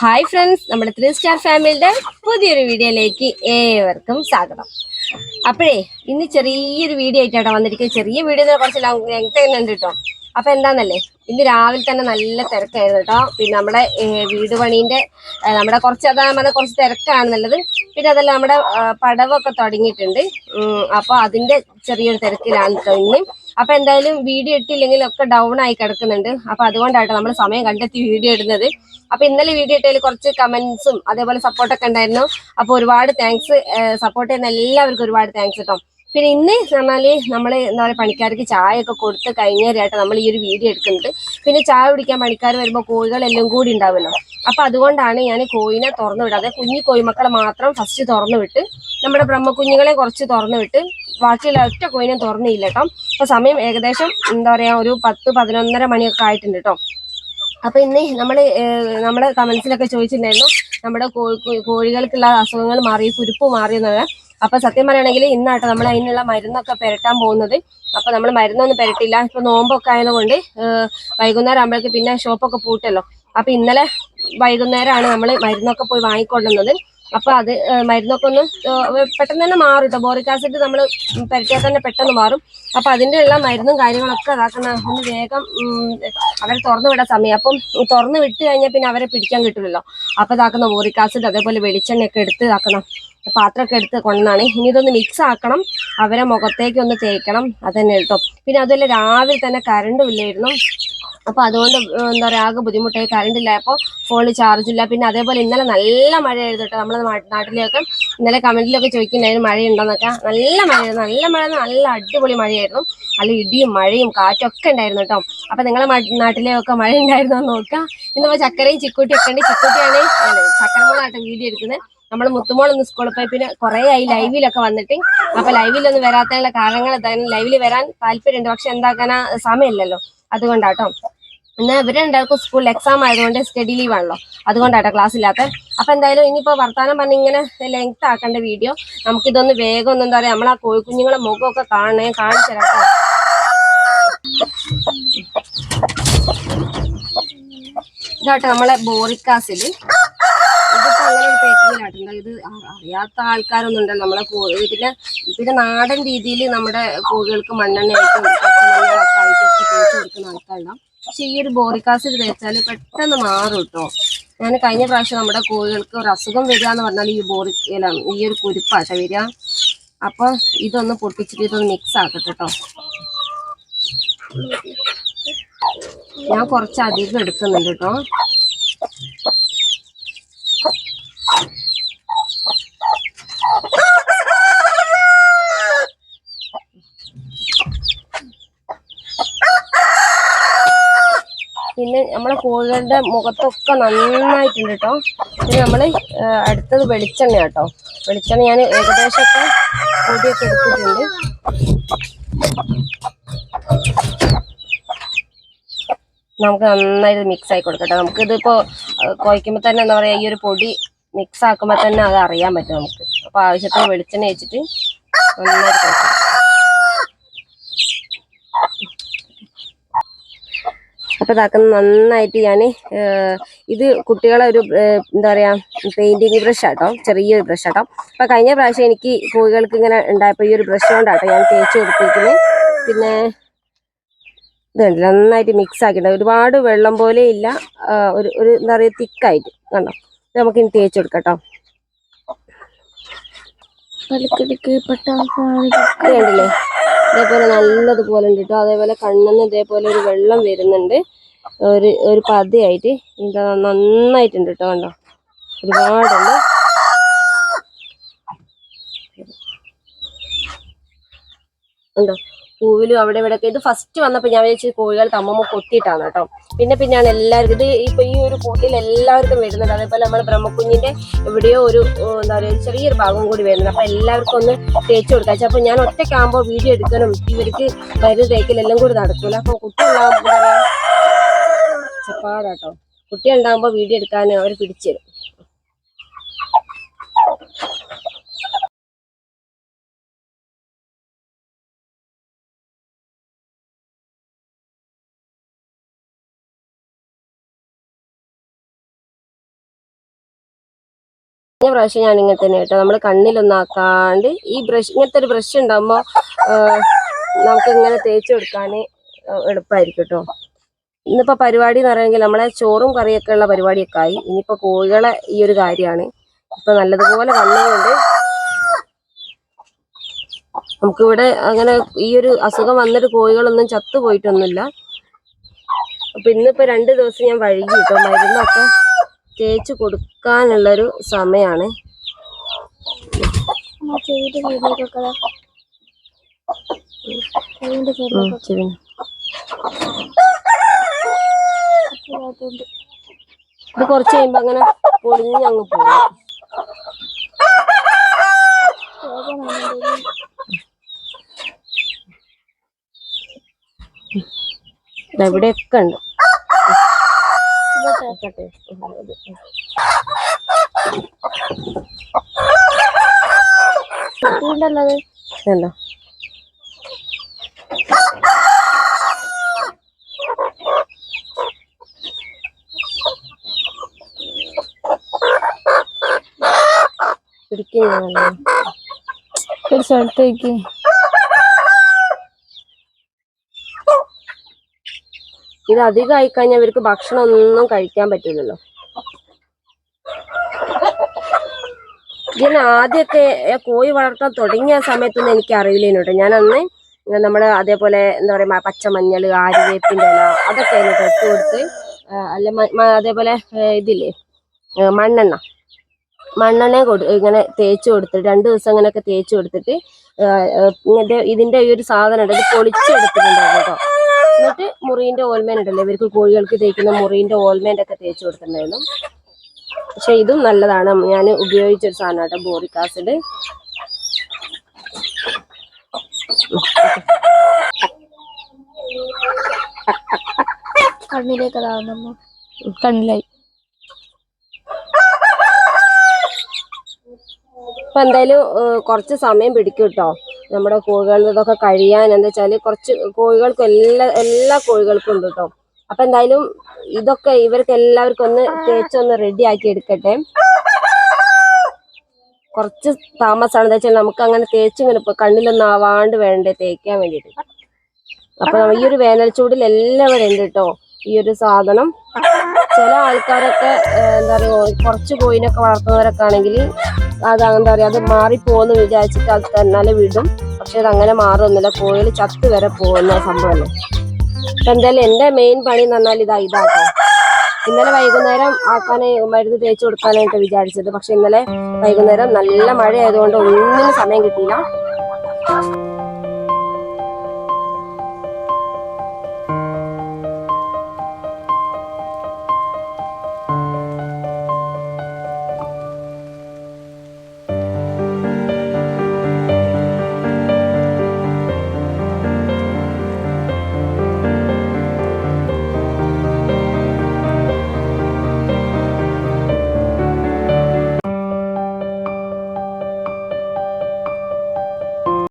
Hi friends നമ്മുടെ three star ഫാമിലിയുടെ പുതിയൊരു വീഡിയോയിലേക്ക് ഏവർക്കും സ്വാഗതം. അപ്പോഴേ ഇന്ന് ചെറിയൊരു വീഡിയോ ആയിട്ടാണ് വന്നിരിക്കുന്നത്. ചെറിയ വീഡിയോ കുറച്ച് ലെങ്ത് ഉണ്ട് കേട്ടോ അപ്പോൾ എന്താണെന്നല്ലേ ഇന്ന് രാവിലെ തന്നെ നല്ല തിരക്കായിരുന്നു കേട്ടോ പിന്നെ നമ്മുടെ വീട് പണീന്റെ നമ്മുടെ കുറച്ച് അതാ പറഞ്ഞാൽ കുറച്ച് തിരക്കാണെന്നുള്ളത് പിന്നെ അതെല്ലാം നമ്മുടെ പടവൊക്കെ തുടങ്ങിയിട്ടുണ്ട്. അപ്പോൾ അതിന്റെ ചെറിയൊരു തിരക്കിലാണ് കേട്ടോ ഇന്ന്. അപ്പൊ എന്തായാലും വീഡിയോ ഇട്ടില്ലെങ്കിൽ ഒക്കെ ഡൗൺ ആയി കിടക്കുന്നുണ്ട്. അപ്പൊ അതുകൊണ്ടാണ് നമ്മൾ സമയം കണ്ടെത്തി വീഡിയോ ഇടുന്നത്. അപ്പൊ ഇന്നലെ വീഡിയോ ഇട്ടതിൽ കുറച്ച് കമന്റ്സും അതേപോലെ സപ്പോർട്ടൊക്കെ ഉണ്ടായിരുന്നു. അപ്പൊ ഒരുപാട് താങ്ക്സ് സപ്പോർട്ട് ചെയ്യുന്ന എല്ലാവർക്കും ഒരുപാട് താങ്ക്സ് കേട്ടോ പിന്നെ ഇന്ന് പറഞ്ഞാൽ നമ്മൾ എന്താ പറയുക പണിക്കാർക്ക് ചായ ഒക്കെ കൊടുത്ത് കഴിഞ്ഞേരായിട്ട് നമ്മൾ ഈ ഒരു വീഡിയോ എടുക്കുന്നത്. പിന്നെ ചായ കുടിക്കാൻ പണിക്കാർ വരുമ്പോൾ കോഴികളെല്ലാം കൂടി ഉണ്ടാവുമല്ലോ അപ്പൊ അതുകൊണ്ടാണ് ഞാൻ കോഴിനെ തുറന്നു വിടാതെ കുഞ്ഞു കോഴിമക്കളെ മാത്രം ഫസ്റ്റ് തുറന്നു വിട്ട് നമ്മുടെ ബ്രഹ്മക്കുഞ്ഞുങ്ങളെ കുറച്ച് തുറന്നു വിട്ട് ബാക്കിയുള്ള ഒറ്റ കോയിനും തുറന്നില്ല കേട്ടോ. അപ്പൊ സമയം ഏകദേശം എന്താ പറയാ ഒരു പത്ത് പതിനൊന്നര മണിയൊക്കെ ആയിട്ടുണ്ട് കേട്ടോ. അപ്പൊ ഇന്ന് നമ്മൾ നമ്മുടെ കമൻസിലൊക്കെ ചോദിച്ചിട്ടുണ്ടായിരുന്നു. നമ്മുടെ കോഴികൾക്കുള്ള അസുഖങ്ങൾ മാറി കുരുപ്പ് മാറിയെന്നത് അപ്പൊ സത്യം പറയുകയാണെങ്കിൽ ഇന്നാട്ടോ നമ്മൾ അതിനുള്ള മരുന്നൊക്കെ പെരട്ടാൻ പോകുന്നത്. അപ്പൊ നമ്മൾ മരുന്നൊന്നും പെരട്ടില്ല ഇപ്പൊ നോമ്പൊക്കെ ആയതുകൊണ്ട് വൈകുന്നേരം ആകുമ്പോഴേക്ക് പിന്നെ ഷോപ്പൊക്കെ പൂട്ടല്ലോ. അപ്പൊ ഇന്നലെ വൈകുന്നേരമാണ് നമ്മൾ മരുന്നൊക്കെ പോയി വാങ്ങിക്കൊണ്ടുവന്നത്. അപ്പൊ അത് മരുന്നൊക്കെ ഒന്ന് പെട്ടെന്ന് തന്നെ മാറും കേട്ടോ ബോറിക് ആസിഡ് നമ്മൾ പെരട്ടിയാൽ തന്നെ പെട്ടെന്ന് മാറും. അപ്പൊ അതിന്റെ ഉള്ള മരുന്നും കാര്യങ്ങളൊക്കെ അതാക്കുന്ന ഒന്ന് വേഗം അവരെ തുറന്നു വിടാൻ സമയം. അപ്പം തുറന്നു വിട്ട് കഴിഞ്ഞാൽ പിന്നെ അവരെ പിടിക്കാൻ കിട്ടില്ലല്ലോ അപ്പൊ ഇതാക്കുന്ന ബോറിക് ആസിഡ് അതേപോലെ വെളിച്ചെണ്ണയൊക്കെ എടുത്ത് ഇതാക്കണം. പാത്രമൊക്കെ എടുത്ത് കൊണ്ടാണ് ഇനി ഇതൊന്ന് മിക്സ് ആക്കണം. അവരെ മുഖത്തേക്ക് ഒന്ന് തേക്കണം. അതന്നെ കേട്ടോ. പിന്നെ അതുപോലെ രാവിലെ തന്നെ കറണ്ടും ഇല്ലായിരുന്നു. അപ്പൊ അതുകൊണ്ട് എന്താ പറയാ ആകെ ബുദ്ധിമുട്ടായി. കറണ്ട് അപ്പോൾ ഫോണിൽ ചാർജ് ഇല്ല. പിന്നെ അതേപോലെ ഇന്നലെ നല്ല മഴയായിരുന്നു കേട്ടോ. നമ്മളെ നാട്ടിലേക്ക് ഇന്നലെ കമന്റിലൊക്കെ ചോദിക്കുന്നുണ്ടായിരുന്നു മഴയുണ്ടോന്നൊക്കെ. നല്ല മഴയായിരുന്നു. നല്ല മഴ നല്ല അടിപൊളി മഴയായിരുന്നു. നല്ല ഇടിയും മഴയും കാറ്റൊക്കെ ഉണ്ടായിരുന്നു കേട്ടോ. അപ്പൊ നിങ്ങളെ നാട്ടിലെയൊക്കെ മഴ ഉണ്ടായിരുന്നോ എന്ന് നോക്കാം. ഇന്നിപ്പോ ചക്കരയും ചിക്കൂട്ടിയൊക്കെ ഉണ്ട്. ചിക്കൂട്ടിയാണ് ചക്കരമോളായിട്ട് വീഡിയോ എടുക്കുന്നത്. നമ്മൾ മുത്തുമോൾ സ്കൂൾ പോയി. പിന്നെ കുറെ ആയി ലൈവിലൊക്കെ വന്നിട്ട്. അപ്പൊ ലൈവിലൊന്നും വരാത്തതിനുള്ള കാരണങ്ങൾ എന്തായാലും ലൈവിൽ വരാൻ താല്പര്യമുണ്ട്. പക്ഷെ എന്താക്കാനാ സമയമില്ലല്ലോ. അതുകൊണ്ടാട്ടോ. എന്നാൽ ഇവരെ രണ്ടാൾക്കും സ്കൂളിൽ എക്സാം ആയതുകൊണ്ട് സ്റ്റഡി ലീവ് ആണല്ലോ. അതുകൊണ്ടാട്ടോ ക്ലാസ് ഇല്ലാത്ത അപ്പൊ എന്തായാലും ഇനിയിപ്പോ വർത്താനം പറഞ്ഞ് ഇങ്ങനെ ലെങ്ത് ആക്കേണ്ട വീഡിയോ നമുക്കിതൊന്ന് വേഗം ഒന്നും എന്താ പറയാ നമ്മളാ കോഴിക്കുഞ്ഞുങ്ങളെ മുഖമൊക്കെ കാണണേ കാണിച്ചു തരാം കേട്ടോ ഇതാട്ടോ നമ്മളെ ബോറിക്കാസിൽ ഇതിപ്പോ ഇത് അറിയാത്ത ആൾക്കാരൊന്നും നമ്മളെ കോഴി പിന്നെ പിന്നെ നാടൻ രീതിയിൽ നമ്മുടെ കോഴികൾക്ക് മണ്ണെണ്ണയായിട്ടും തേച്ച് കൊടുക്കുന്ന ആൾക്കാരുണ്ടാവും. പക്ഷെ ഈ ഒരു ബോറിക്കാസിൽ തേച്ചാൽ പെട്ടെന്ന് മാറും കേട്ടോ ഞാൻ കഴിഞ്ഞ പ്രാവശ്യം നമ്മുടെ കോഴികൾക്ക് ഒരു അസുഖം വരിക എന്ന് പറഞ്ഞാൽ ഈ ബോറി അല്ല ഈ ഒരു കുരുപ്പാട്ട വരിക. അപ്പൊ ഇതൊന്ന് പൊട്ടിച്ചിട്ട് ഇതൊന്ന് മിക്സ് ആക്കട്ടോ കേട്ടോ ഞാൻ കുറച്ച് അധികം എടുക്കുന്നുണ്ട് കേട്ടോ പിന്നെ നമ്മളെ കോഴികളുടെ മുഖത്തൊക്കെ നന്നായിട്ടുണ്ട് കേട്ടോ പിന്നെ നമ്മൾ അടുത്തത് വെളിച്ചെണ്ണ കേട്ടോ വെളിച്ചെണ്ണ ഞാൻ ഏകദേശമൊക്കെ പൊടിയൊക്കെ എടുത്തിട്ടുണ്ട്. നമുക്ക് നന്നായിട്ട് മിക്സ് ആയി കൊടുക്കട്ടെ നമുക്ക് ഇതിപ്പോ കുഴക്കുമ്പോൾ തന്നെ എന്താ പറയാ ഈ ഒരു പൊടി മിക്സ് ആക്കുമ്പോൾ തന്നെ അത് അറിയാൻ പറ്റും നമുക്ക്. അപ്പൊ ആവശ്യത്തിന് വെളിച്ചെണ്ണ വെച്ചിട്ട് നന്നായിട്ട് കുഴക്കണം അപ്പൊ ഇതാക്കുന്ന നന്നായിട്ട് ഞാൻ ഇത് കുട്ടികളെ ഒരു എന്താ പറയുക പെയിന്റിങ് ബ്രഷ് ആട്ടോ ചെറിയൊരു ബ്രഷ് ആട്ടോ. അപ്പോൾ കഴിഞ്ഞ പ്രാവശ്യം എനിക്ക് കോഴികൾക്ക് ഇങ്ങനെ ഉണ്ടായപ്പോൾ ഈ ഒരു ബ്രഷ് കൊണ്ടാട്ടോ ഞാൻ തേച്ച് കൊടുത്തിരിക്കുന്നത് പിന്നെ ഇതുണ്ട് നന്നായിട്ട് മിക്സ് ആക്കിയിട്ട് ഒരുപാട് വെള്ളം പോലെ ഇല്ല ഒരു ഒരു എന്താ പറയുക തിക്കായിട്ട്. കണ്ടോ? ഇത് നമുക്ക് ഇനി തേച്ച് കൊടുക്കട്ടോ. കണ്ടില്ലേ? ഇതേപോലെ നല്ലതുപോലെ ഉണ്ട് കേട്ടോ അതേപോലെ കണ്ണെന്ന് ഇതേപോലെ ഒരു വെള്ളം വരുന്നുണ്ട്. ഒരു ഒരു പതിയായിട്ട്. എന്താ നന്നായിട്ടുണ്ട് കേട്ടോ കണ്ടോ? ഒരുപാടുണ്ട്. ഉണ്ടോ പൂവിലും അവിടെ ഇവിടെ ഇത് ഫസ്റ്റ് വന്നപ്പോൾ ഞാൻ വിചാരിച്ചു കോഴികൾ തമ്മമ്മ കൊത്തിയിട്ടാണ് കേട്ടോ. പിന്നെ പിന്നെയാണ് എല്ലാവർക്കും ഇത് ഇപ്പൊ ഈ ഒരു കൂട്ടിൽ എല്ലാവർക്കും വരുന്നുണ്ട് അതേപോലെ നമ്മൾ ബ്രഹ്മക്കുഞ്ഞിന്റെ എവിടെയോ ഒരു എന്താ പറയുക ചെറിയൊരു ഭാഗം കൂടി വരുന്നുണ്ട്. അപ്പൊ എല്ലാവർക്കും ഒന്ന് തേച്ചു കൊടുക്കാം. അപ്പൊ ഞാൻ ഒറ്റയ്ക്കാകുമ്പോൾ വീഡിയോ എടുക്കാനും ഇവർക്ക് മരുന്ന് തേക്കലെല്ലാം കൂടി നടക്കൂല. അപ്പൊ കുട്ടി ഉണ്ടാകുമ്പോൾ കുട്ടി ഉണ്ടാകുമ്പോൾ വീഡിയോ എടുക്കാൻ അവർ പിടിച്ചു തരും. കഴിഞ്ഞ പ്രാവശ്യം ഞാൻ ഇങ്ങനെ തന്നെ കേട്ടോ. നമ്മൾ കണ്ണിലൊന്നും ആക്കാണ്ട് ഈ ബ്രഷ് ഇങ്ങനത്തെ ഒരു ബ്രഷ് ഉണ്ടാകുമ്പോൾ നമുക്ക് ഇങ്ങനെ തേച്ച് കൊടുക്കാൻ എളുപ്പമായിരിക്കും കേട്ടോ. ഇന്നിപ്പോ പരിപാടി എന്ന് പറയുമെങ്കിൽ നമ്മളെ ചോറും കറിയൊക്കെ ഉള്ള പരിപാടിയൊക്കെ ആയി. ഇനിയിപ്പോ കോഴികളെ ഈ ഒരു കാര്യമാണ്. ഇപ്പൊ നല്ലതുപോലെ വന്നതുകൊണ്ട് നമുക്കിവിടെ അങ്ങനെ ഈ ഒരു അസുഖം വന്നിട്ട് കോഴികളൊന്നും ചത്തുപോയിട്ടൊന്നുമില്ല. അപ്പൊ ഇന്നിപ്പോ രണ്ട് ദിവസം ഞാൻ വഴുകി കേട്ടോ. മരുന്നൊക്കെ തേച്ച് കൊടുക്കാനുള്ളൊരു സമയമാണ് ഇത് കുറച്ച് കഴിയുമ്പോ അങ്ങനെ പൊളിഞ്ഞ് അങ്ങ് പോകും. എവിടെയൊക്കെ ഇവിടെയൊക്കെ ഉണ്ട്. ആയിക്കോട്ടെ. ഉം, അത്. ഉണ്ടല്ലത് കണ്ടോ പിടിക്കും ഞാൻ ഒരു സ്ഥലത്തേക്ക് ഇത് അധികം ആയിക്കഴിഞ്ഞാൽ ഇവർക്ക് ഭക്ഷണം ഒന്നും കഴിക്കാൻ പറ്റില്ലല്ലോ. ഇതിന് ആദ്യമൊക്കെ കോഴി വളർത്താൻ തുടങ്ങിയ സമയത്തൊന്നും എനിക്ക് അറിയില്ലേനു കേട്ടോ ഞാൻ അന്ന് അതേപോലെ എന്താ പറയാ മ- പച്ചമഞ്ഞൾ ആരുവേപ്പിന്റെ ഇല അതൊക്കെ അതിനകത്ത് ഇട്ട് കൊടുത്ത് അല്ല അതേപോലെ ഇതില്ലേ മണ്ണെണ്ണ. മണ്ണെണ്ണ കൊടു ഇങ്ങനെ തേച്ച് കൊടുത്തിട്ട് രണ്ട് ദിവസം ഇങ്ങനെയൊക്കെ തേച്ച് കൊടുത്തിട്ട് ഇങ്ങനത്തെ ഇതിന്റെ ഈ ഒരു സാധനം ഉണ്ട് ഇത് പൊളിച്ചെടുത്തിട്ടുണ്ടായിരുന്നു കേട്ടോ എന്നിട്ട് മുറിന്റെ ഓൾമേൻ ഉണ്ടല്ലോ. ഇവർക്ക് കോഴികൾക്ക് തേക്കുന്ന മുറിന്റെ ഓൾമേന്റ് ഒക്കെ തേച്ച് കൊടുത്തിട്ടുണ്ടായിരുന്നു. പക്ഷെ ഇതും നല്ലതാണ്. ഞാൻ ഉപയോഗിച്ചൊരു സാധനം കേട്ടോ ബോറിക് ആസിഡ്. കണ്ണിലായി. ഇപ്പൊ എന്തായാലും കുറച്ച് സമയം പിടിക്കും കേട്ടോ. നമ്മുടെ കോഴികളുടെ കഴിയാൻ എന്താ വെച്ചാൽ കുറച്ച് കോഴികൾക്കും എല്ലാ എല്ലാ കോഴികൾക്കും ഉണ്ട് കേട്ടോ അപ്പൊ എന്തായാലും ഇതൊക്കെ ഇവർക്ക് എല്ലാവർക്കും ഒന്ന് തേച്ചൊന്ന് റെഡി ആക്കി എടുക്കട്ടെ. കുറച്ച് താമസമാണ് എന്താ വെച്ചാൽ നമുക്ക് അങ്ങനെ തേച്ച് ഇങ്ങനെ കണ്ണിലൊന്നും ആവാണ്ട് വേണ്ടേ തേക്കാൻ വേണ്ടിയിട്ട്. അപ്പൊ ഈ ഒരു വേനൽ ചൂടിൽ എല്ലാവരും ഉണ്ട് കേട്ടോ ഈ ഒരു സാധനം. ചില ആൾക്കാരൊക്കെ എന്താ പറയുക കുറച്ച് കോയിനൊക്കെ വളർത്തുന്നവരൊക്കെ ആണെങ്കിൽ അത് എന്താ പറയാ അത് മാറിപ്പോന്ന് വിചാരിച്ചിട്ട് അത് തന്നെ വിടും. പക്ഷെ അത് അങ്ങനെ മാറുന്നില്ല. കോയിൽ ചത്ത് വരെ പോകുന്ന സംഭവമല്ലേ അപ്പം എന്തായാലും എന്റെ മെയിൻ പണി എന്ന് പറഞ്ഞാൽ ഇതാ ഇതാട്ടോ. ഇന്നലെ വൈകുന്നേരം ആക്കാൻ മരുന്ന് തേച്ച് കൊടുക്കാനായിട്ട് വിചാരിച്ചത്. പക്ഷെ ഇന്നലെ വൈകുന്നേരം നല്ല മഴ ആയതുകൊണ്ട് ഒന്നിനും സമയം കിട്ടിയില്ല.